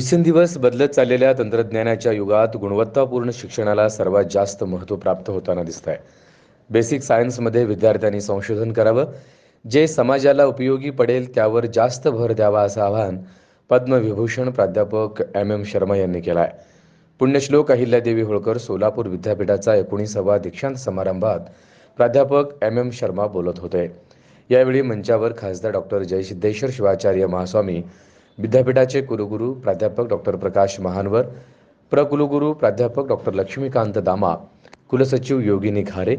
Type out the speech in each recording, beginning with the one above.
दिवसेंदिवस बदलत चाललेल्या तंत्रज्ञानाच्या युगात गुणवत्तापूर्ण शिक्षणाला सर्वात जास्त महत्त्व प्राप्त होताना दिसत आहे बेसिक सायन्समध्ये विद्यार्थ्यांनी संशोधन करावं. जे समाजाला उपयोगी पडेल त्यावर जास्त भर द्यावा असं आवाहन पद्मविभूषण प्राध्यापक एम एम शर्मा यांनी केलं आहे पुण्यश्लोक अहिल्यादेवी होळकर सोलापूर विद्यापीठाचा एकोणीसावा दीक्षांत समारंभात प्राध्यापक एम एम शर्मा बोलत होते. यावेळी मंचावर खासदार डॉक्टर जयसिद्धेश्वर शिवाचार्य महास्वामी विद्यापीठाचे कुलगुरू प्राध्यापक डॉक्टर प्रकाश महानवर प्रकुलगुरू प्राध्यापक डॉक्टर लक्ष्मीकांत दामा कुलसचिव योगिनी खारे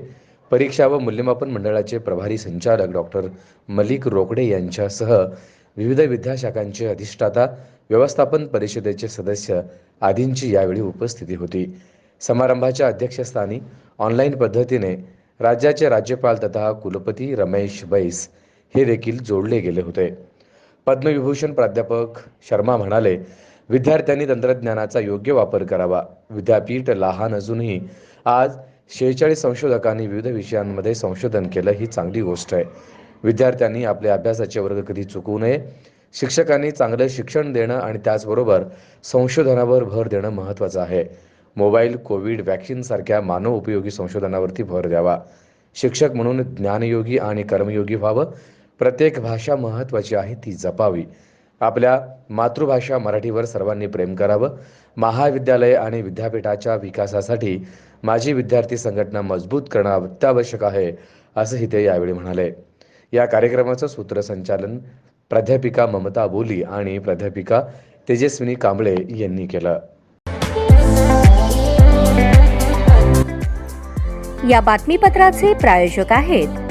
परीक्षा व मूल्यमापन मंडळाचे प्रभारी संचालक डॉक्टर मलिक रोकडे यांच्यासह विविध विद्याशाखांचे अधिष्ठाता व्यवस्थापन परिषदेचे सदस्य आदींची यावेळी उपस्थिती होती. समारंभाच्या अध्यक्षस्थानी ऑनलाईन पद्धतीने राज्याचे राज्यपाल तथा कुलपती रमेश बैस हे देखील जोडले गेले होते. पद्मविभूषण प्राध्यापक शर्मा म्हणाले विद्यार्थ्यांनी तंत्रज्ञानाचा योग्य वापर करावा. विद्यापीठ लहान असूनही आज शेहेचाळीस संशोधकांनी विविध विषयांमध्ये संशोधन केलं ही चांगली गोष्ट आहे. विद्यार्थ्यांनी आपल्या अभ्यासाचे वर्ग कधी चुकवू नये शिक्षकांनी चांगलं शिक्षण देणं आणि त्याचबरोबर संशोधनावर भर देणं महत्त्वाचं आहे. मोबाईल कोविड वॅक्सिनसारख्या मानव उपयोगी संशोधनावरती भर द्यावा. शिक्षक म्हणून ज्ञानयोगी आणि कर्मयोगी व्हावं प्रत्येक भाषा महत्त्वाची आहे ती जपावी. आपल्या मातृभाषा मराठीवर सर्वांनी प्रेम करावं. महाविद्यालय आणि विद्यापीठाच्या विकासासाठी माझी विद्यार्थी संघटना मजबूत करणं अत्यावश्यक आहे असंही ते यावेळी म्हणाले. या कार्यक्रमाचं सूत्रसंचालन प्राध्यापिका ममता बोली आणि प्राध्यापिका तेजस्विनी कांबळे यांनी केलं. या बातमीपत्राचे प्रायोजक आहेत